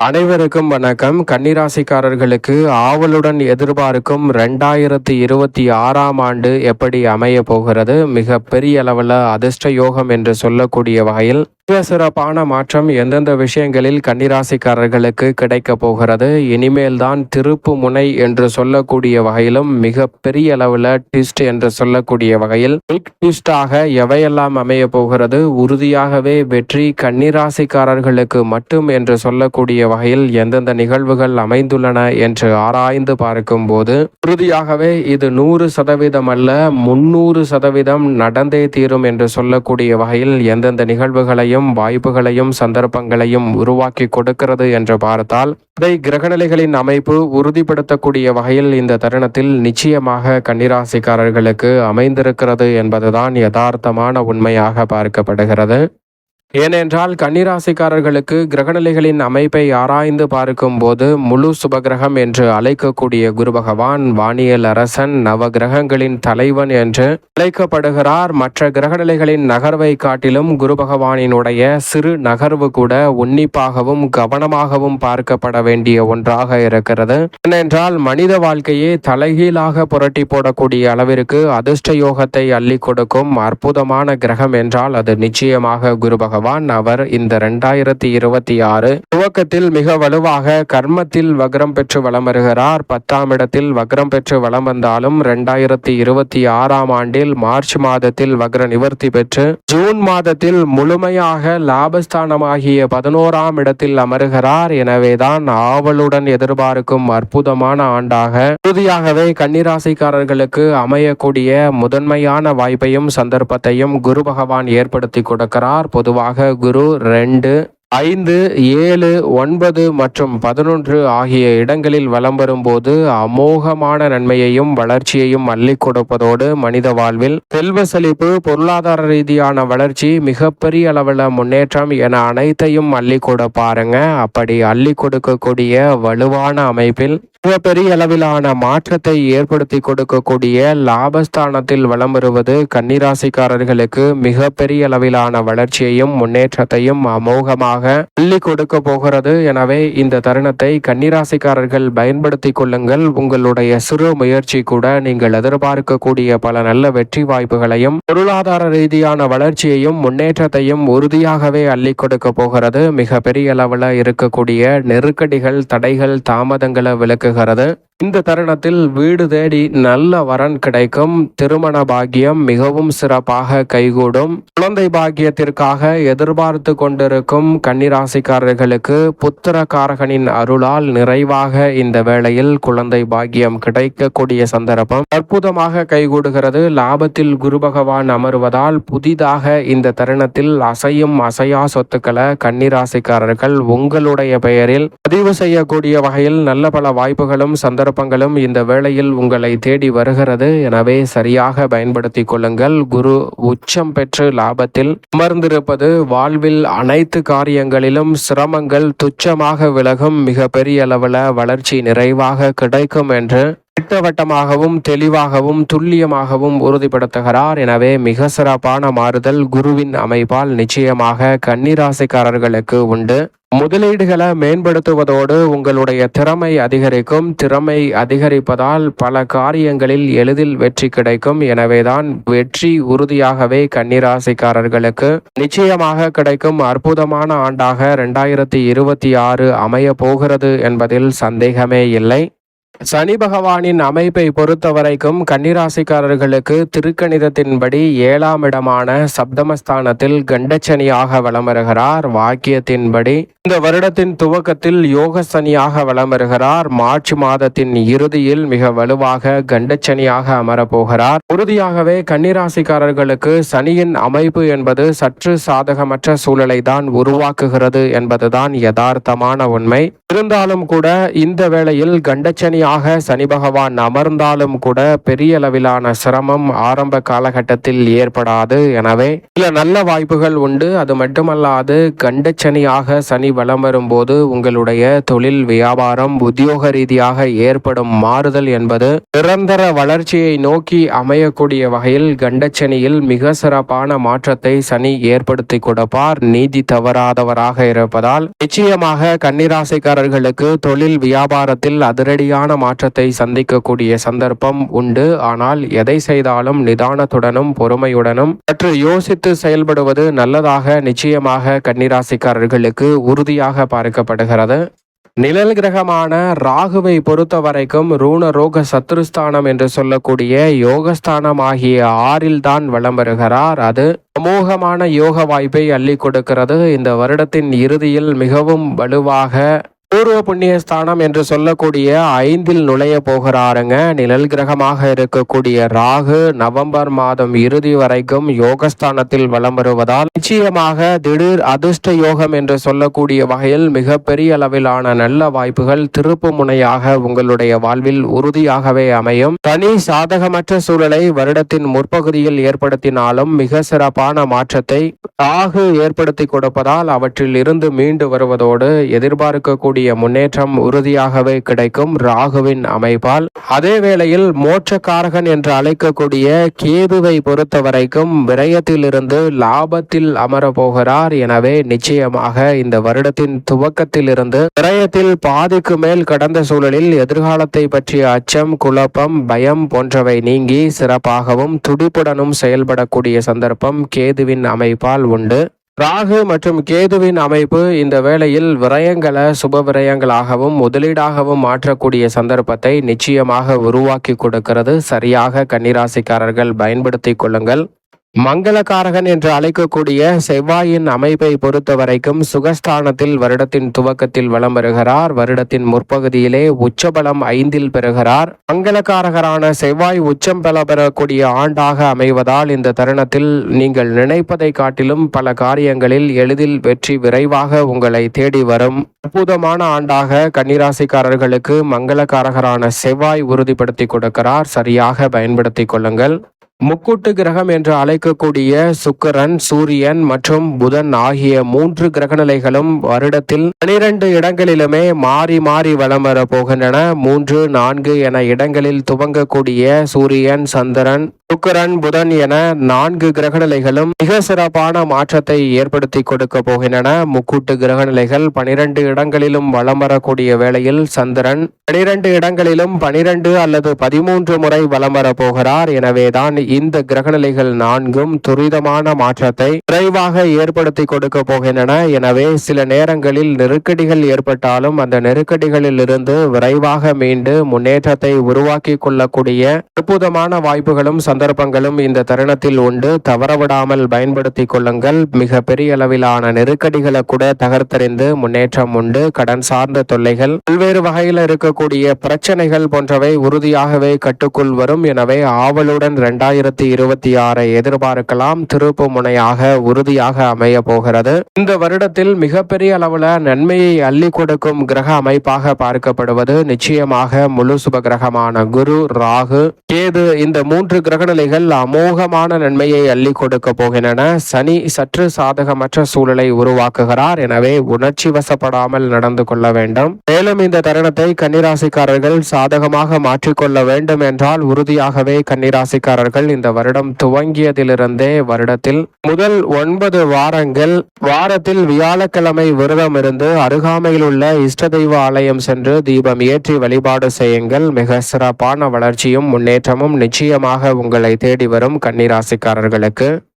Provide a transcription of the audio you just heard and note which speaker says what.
Speaker 1: அனைவருக்கும் வணக்கம். கன்னிராசிக்காரர்களுக்கு ஆவலுடன் எதிர்பார்க்கும் ரெண்டாயிரத்தி இருபத்தி ஆறாம் ஆண்டு எப்படி அமைய போகிறது? மிக பெரிய அளவில் அதிர்ஷ்ட யோகம் என்று சொல்லக்கூடிய வகையில் சிறப்பான மாற்றம் எந்தெந்த விஷயங்களில் கன்னிராசிக்காரர்களுக்கு கிடைக்க போகிறது? இனிமேல் தான் திருப்பு முனை என்று சொல்லக்கூடிய வகையிலும் மிக பெரிய அளவில் ட்விஸ்ட் என்று சொல்லக்கூடிய வகையில் பிக் ட்விஸ்டாக எவையெல்லாம் அமைய போகிறது? உறுதியாகவே வெற்றி கன்னிராசிக்காரர்களுக்கு மட்டும் என்று சொல்லக்கூடிய வகையில் எந்தெந்த நிகழ்வுகள் அமைந்துள்ளன என்று ஆராய்ந்து பார்க்கும்போது உறுதியாகவே இது நூறு சதவீதம் அல்ல முன்னூறு சதவீதம் நடந்தே தீரும் என்று சொல்லக்கூடிய வகையில் எந்தெந்த நிகழ்வுகளையும் வாய்ப்புகளையும் சந்தர்ப்பங்களையும் உருவாக்கி கொடுக்கிறது என்று பார்த்தால் அதை கிரகநிலைகளின் அமைப்பு உறுதிப்படுத்தக்கூடிய வகையில் இந்த தருணத்தில் நிச்சயமாக கன்னிராசிக்காரர்களுக்கு அமைந்திருக்கிறது என்பதுதான் யதார்த்தமான உண்மையாக பார்க்கப்படுகிறது. ஏனென்றால் கன்னிராசிக்காரர்களுக்கு கிரகநிலைகளின் அமைப்பை ஆராய்ந்து பார்க்கும்போது முழு சுபகிரகம் என்று அழைக்கக்கூடிய குரு பகவான் வானியல் அரசன் நவ கிரகங்களின் தலைவன் என்று அழைக்கப்படுகிறார். மற்ற கிரகநிலைகளின் நகர்வை காட்டிலும் குரு பகவானினுடைய சிறு நகர்வு கூட உன்னிப்பாகவும் கவனமாகவும் பார்க்கப்பட வேண்டிய ஒன்றாக இருக்கிறது. ஏனென்றால் மனித வாழ்க்கையை தலைகீழாக புரட்டி போடக்கூடிய அளவிற்கு அதிர்ஷ்ட யோகத்தை அள்ளி கொடுக்கும் அற்புதமான கிரகம் என்றால் அது நிச்சயமாக குரு பகவான். பகவான் அவர் இந்த ரெண்டாயிரத்தி இருபத்தி ஆறு துவக்கத்தில் மிக வலுவாக கர்மத்தில் வக்ரம் பெற்று வளம் வருகிறார். பத்தாம் இடத்தில் வக்ரம் பெற்று வளம் வந்தாலும் ரெண்டாயிரத்தி இருபத்தி ஆறாம் ஆண்டில் மார்ச் மாதத்தில் வக்ர நிவர்த்தி பெற்று ஜூன் மாதத்தில் முழுமையாக லாபஸ்தானமாகிய பதினோராம் இடத்தில் அமருகிறார். எனவேதான் ஆவலுடன் எதிர்பார்க்கும் அற்புதமான ஆண்டாக உறுதியாகவே கன்னிராசிக்காரர்களுக்கு அமையக்கூடிய முதன்மையான வாய்ப்பையும் சந்தர்ப்பத்தையும் குரு பகவான் ஏற்படுத்தி கொடுக்கிறார். பொதுவாக குரு ரெண்டு ஐந்து ஏழு ஒன்பது மற்றும் பதினொன்று ஆகிய இடங்களில் வலம் வரும்போது அமோகமான நன்மையையும் வளர்ச்சியையும் அள்ளி கொடுப்பதோடு மனித வாழ்வில் செல்வ செழிப்பு பொருளாதார ரீதியான வளர்ச்சி மிகப்பெரிய அளவில் முன்னேற்றம் என அனைத்தையும் அள்ளி கொட பாருங்க. அப்படி அள்ளி கொடுக்கக்கூடிய வலுவான அமைப்பில் மிகப்பெரிய அளவிலான மாற்றத்தை ஏற்படுத்தி கொடுக்கக்கூடிய லாபஸ்தானத்தில் வலம் வருவது கன்னிராசிக்காரர்களுக்கு மிகப்பெரிய அளவிலான வளர்ச்சியையும் முன்னேற்றத்தையும் அமோகமாக அள்ளி கொடுக்க போகிறது எனவே இந்த தருணத்தை கன்னிராசிக்காரர்கள் பயன்படுத்தி கொள்ளுங்கள். உங்களுடைய சிறு முயற்சி கூட நீங்கள் எதிர்பார்க்கக்கூடிய பல நல்ல வெற்றி வாய்ப்புகளையும் பொருளாதார ரீதியான வளர்ச்சியையும் முன்னேற்றத்தையும் உறுதியாகவே அள்ளி கொடுக்க போகிறது. மிக பெரிய அளவில் இருக்கக்கூடிய நெருக்கடிகள் தடைகள் தாமதங்களை விளக்குகிறது. இந்த தருணத்தில் வீடு தேடி நல்ல வரன் கிடைக்கும். திருமண பாக்கியம் மிகவும் சிறப்பாக கைகூடும். குழந்தை பாக்கியத்திற்காக எதிர்பார்த்து கொண்டிருக்கும் கன்னிராசிக்காரர்களுக்கு புத்திரகாரகனின் அருளால் நிறைவாக இந்த வேளையில் குழந்தை பாக்கியம் கிடைக்கக்கூடிய சந்தர்ப்பம் அற்புதமாக கைகூடுகிறது. லாபத்தில் குரு பகவான் அமர்வதால் புதிதாக இந்த தருணத்தில் அசையும் அசையா சொத்துக்களை கன்னிராசிக்காரர்கள் உங்களுடைய பெயரில் பதிவு செய்யக்கூடிய வகையில் நல்ல பல வாய்ப்புகளும் சந்தர்ப்பம் சந்தர்ப்பங்களும் இந்த வேளையில் உங்களை தேடி வருகிறது. எனவே சரியாக பயன்படுத்தி கொள்ளுங்கள். குரு உச்சம் பெற்று லாபத்தில் அமர்ந்திருப்பது வாழ்வில் அனைத்து காரியங்களிலும் சிரமங்கள் துச்சமாக விலகும் மிக பெரிய அளவில் வளர்ச்சி நிறைவாக கிடைக்கும் என்று திட்டவட்டமாகவும் தெளிவாகவும் துல்லியமாகவும் உறுதிப்படுத்துகிறார். எனவே மிக சிறப்பான மாறுதல் குருவின் அமைப்பால் நிச்சயமாக கன்னிராசிக்காரர்களுக்கு உண்டு. முதலீடுகளை மேம்படுத்துவதோடு உங்களுடைய திறமை அதிகரிக்கும். திறமை அதிகரிப்பதால் பல காரியங்களில் எளிதில் வெற்றி கிடைக்கும். எனவேதான் வெற்றி உறுதியாகவே கன்னிராசிக்காரர்களுக்கு நிச்சயமாக கிடைக்கும். அற்புதமான ஆண்டாக ரெண்டாயிரத்தி இருபத்தி ஆறு அமைய போகிறது என்பதில் சந்தேகமே இல்லை. சனி பகவானின் அமைப்பை பொறுத்த வரைக்கும் கன்னிராசிக்காரர்களுக்கு திருக்கணிதத்தின்படி ஏழாம் இடமான சப்தமஸ்தானத்தில் கண்டச்சனியாக வலம் வருகிறார் வாக்கியத்தின்படி இந்த வருடத்தின் துவக்கத்தில் யோக சனியாக வலம் வருகிறார் மார்ச் மாதத்தின் இறுதியில் மிக வலுவாக கண்டச்சனியாக அமரப்போகிறார். உறுதியாகவே கன்னிராசிக்காரர்களுக்கு சனியின் அமைப்பு என்பது சற்று சாதகமற்ற சூழலை தான் உருவாக்குகிறது என்பதுதான் யதார்த்தமான உண்மை. இருந்தாலும் கூட இந்த வேளையில் கண்டச்சனி கண்டச்சனியாக சனி பகவான் அமர்ந்தாலும் கூட பெரிய அளவிலான சிரமம் ஆரம்ப காலகட்டத்தில் ஏற்படாது. எனவே சில நல்ல வாய்ப்புகள் உண்டு. அது மட்டுமல்லாது கண்டச்சனியாக சனி வலம் வரும்போது உங்களுடைய தொழில் வியாபாரம் உத்தியோக ரீதியாக ஏற்படும் மாறுதல் என்பது நிரந்தர வளர்ச்சியை நோக்கி அமையக்கூடிய வகையில் கண்டச்சனியில் மிக சிறப்பான மாற்றத்தை சனி ஏற்படுத்தி கொடுப்பார். நீதி தவறாதவராக இருப்பதால் நிச்சயமாக கன்னிராசிக்காரர்களுக்கு தொழில் வியாபாரத்தில் அதிரடியான மாற்றத்தை சந்திக்கக்கூடிய சந்தர்ப்பம் உண்டு. ஆனால் எதை செய்தாலும் நிதானத்துடனும் பொறுமையுடனும் சற்று யோசித்து செயல்படுவது நல்லதாக நிச்சயமாக கன்னிராசிக்காரர்களுக்கு உறுதியாக பார்க்கப்படுகிறது. நிழல் கிரகமான ராகுவை பொறுத்த வரைக்கும் ரூண ரோக சத்ருஸ்தானம் என்று சொல்லக்கூடிய யோகஸ்தானம் ஆகிய ஆறில் தான் வலம் வருகிறார். அது சமூகமான யோக வாய்ப்பை அள்ளி கொடுக்கிறது. இந்த வருடத்தின் இறுதியில் மிகவும் வலுவாக பூர்வ புண்ணிய ஸ்தானம் என்று சொல்லக்கூடிய ஐந்தில் நுழைய போகிறாருங்க. நிழல் கிரகமாக இருக்கக்கூடிய ராகு நவம்பர் மாதம் இறுதி வரைக்கும் யோகஸ்தானத்தில் வலம் வருவதால் நிச்சயமாக திடீர் அதிர்ஷ்ட யோகம் என்று சொல்லக்கூடிய வகையில் மிகப்பெரிய அளவிலான நல்ல வாய்ப்புகள் திருப்பு முனையாக உங்களுடைய வாழ்வில் உறுதியாகவே அமையும். தனி சாதகமற்ற சூழலை வருடத்தின் முற்பகுதியில் ஏற்படுத்தினாலும் மிக சிறப்பான மாற்றத்தை ராகு ஏற்படுத்தி கொடுப்பதால் அவற்றில் இருந்து மீண்டு வருவதோடு எதிர்பார்க்கக்கூடிய முன்னேற்றம் உறுதியாகவே கிடைக்கும் ராகுவின் அமைப்பால். அதே வேளையில் மோட்சக்காரகன் என்று அழைக்கக்கூடிய கேதுவை பொறுத்த வரைக்கும் விரயத்திலிருந்து லாபத்தில் அமரப்போகிறார். எனவே நிச்சயமாக இந்த வருடத்தின் துவக்கத்தில் இருந்து விரயத்தில் பாதிக்கு மேல் கடந்த சூழலில் எதிர்காலத்தை பற்றிய அச்சம் குழப்பம் பயம் போன்றவை நீங்கி சிறப்பாகவும் துடிப்புடனும் செயல்படக்கூடிய சந்தர்ப்பம் கேதுவின் அமைப்பால் உண்டு. ராகு மற்றும் கேதுவின் அமைப்பு இந்த வேளையில் விரயங்களை சுப விரயங்களாகவும் முதலீடாகவும் மாற்றக்கூடிய சந்தர்ப்பத்தை நிச்சயமாக உருவாக்கி கொடுக்கிறது. சரியாக கன்னிராசிக்காரர்கள் பயன்படுத்தி கொள்ளுங்கள். மங்களகாரகன் என்று அழைக்கக்கூடிய செவ்வாயின் அமைப்பை பொறுத்த வரைக்கும் சுகஸ்தானத்தில் வருடத்தின் துவக்கத்தில் வலம் வருகிறார். வருடத்தின் முற்பகுதியிலே உச்சபலம் ஐந்தில் பெறுகிறார். மங்களகாரகரான செவ்வாய் உச்சம் பல பெறக்கூடிய ஆண்டாக அமைவதால் இந்த தருணத்தில் நீங்கள் நினைப்பதை காட்டிலும் பல காரியங்களில் எளிதில் வெற்றி விரைவாக உங்களை தேடி வரும். அற்புதமான ஆண்டாக கன்னிராசிக்காரர்களுக்கு மங்களகாரகரான செவ்வாய் உறுதிப்படுத்தி கொடுக்கிறார். சரியாக பயன்படுத்திக் கொள்ளுங்கள். முக்கூட்டு கிரகம் என்று அழைக்கக்கூடிய சுக்கரன் சூரியன் மற்றும் புதன் ஆகிய மூன்று கிரகநிலைகளும் வருடத்தில் பனிரெண்டு இடங்களிலுமே மாறி மாறி வலம் வர போகின்றன. மூன்று நான்கு என இடங்களில் துவங்கக்கூடிய சூரியன் சந்திரன் சுக்கரன் புதன் என நான்கு கிரகநிலைகளும் மிக சிறப்பான மாற்றத்தை ஏற்படுத்தி கொடுக்க போகின்றன. முக்கூட்டு கிரகநிலைகள் பனிரெண்டு இடங்களிலும் வலம் வரக்கூடிய வேளையில் சந்திரன் பனிரெண்டு இடங்களிலும் பனிரெண்டு அல்லது பதிமூன்று முறை வலம் வரப்போகிறார் எனவேதான் இந்த கிரகநிலைகள் நான்கும் துரிதமான மாற்றத்தை விரைவாக ஏற்படுத்தி கொடுக்க போகின்றன. எனவே சில நேரங்களில் நெருக்கடிகள் ஏற்பட்டாலும் அந்த நெருக்கடிகளில் இருந்து விரைவாக மீண்டு முன்னேற்றத்தை உருவாக்கி கொள்ளக்கூடிய அற்புதமான வாய்ப்புகளும் சந்தர்ப்பங்களும் இந்த தருணத்தில் உண்டு. தவறவிடாமல் பயன்படுத்தி கொள்ளுங்கள். மிக பெரிய அளவிலான நெருக்கடிகளை கூட தகர்த்தறிந்து முன்னேற்றம் உண்டு. கடன் சார்ந்த தொல்லைகள் பல்வேறு வகையில் இருக்கக்கூடிய பிரச்சனைகள் போன்றவை உறுதியாகவே கட்டுக்குள் வரும். எனவே ஆவலுடன் இரண்டாயிரத்தி இருபத்தி ஆறை எதிர்பார்க்கலாம். திருப்பு முனையாக உறுதியாக அமைய போகிறது. இந்த வருடத்தில் மிகப்பெரிய அளவுல நன்மையை அள்ளி கொடுக்கும் கிரக அமைப்பாக பார்க்கப்படுவது நிச்சயமாக முழு சுப கிரகமான குரு ராகு கேது. இந்த மூன்று சூழ்நிலைகள் அமோகமான நன்மையை அள்ளி கொடுக்க போகின்றன. சனி சற்று சாதகமற்ற சூழலை உருவாக்குகிறார். எனவே உணர்ச்சி வசப்படாமல் நடந்து கொள்ள வேண்டும். மேலும் இந்த தருணத்தை கன்னிராசிக்காரர்கள் சாதகமாக மாற்றிக்கொள்ள வேண்டும் என்றால் உறுதியாகவே கன்னிராசிக்காரர்கள் இந்த வருடம் துவங்கியதிலிருந்தே வருடத்தில் முதல் ஒன்பது வாரங்கள் வாரத்தில் வியாழக்கிழமை விரதம் இருந்து அருகாமையில் உள்ள இஷ்ட தெய்வ ஆலயம் சென்று தீபம் ஏற்றி வழிபாடு செய்யுங்கள். மிக சிறப்பான வளர்ச்சியும் முன்னேற்றமும் நிச்சயமாக உங்கள் உங்களை தேடி வரும் கன்னிராசிக்காரர்களுக்கு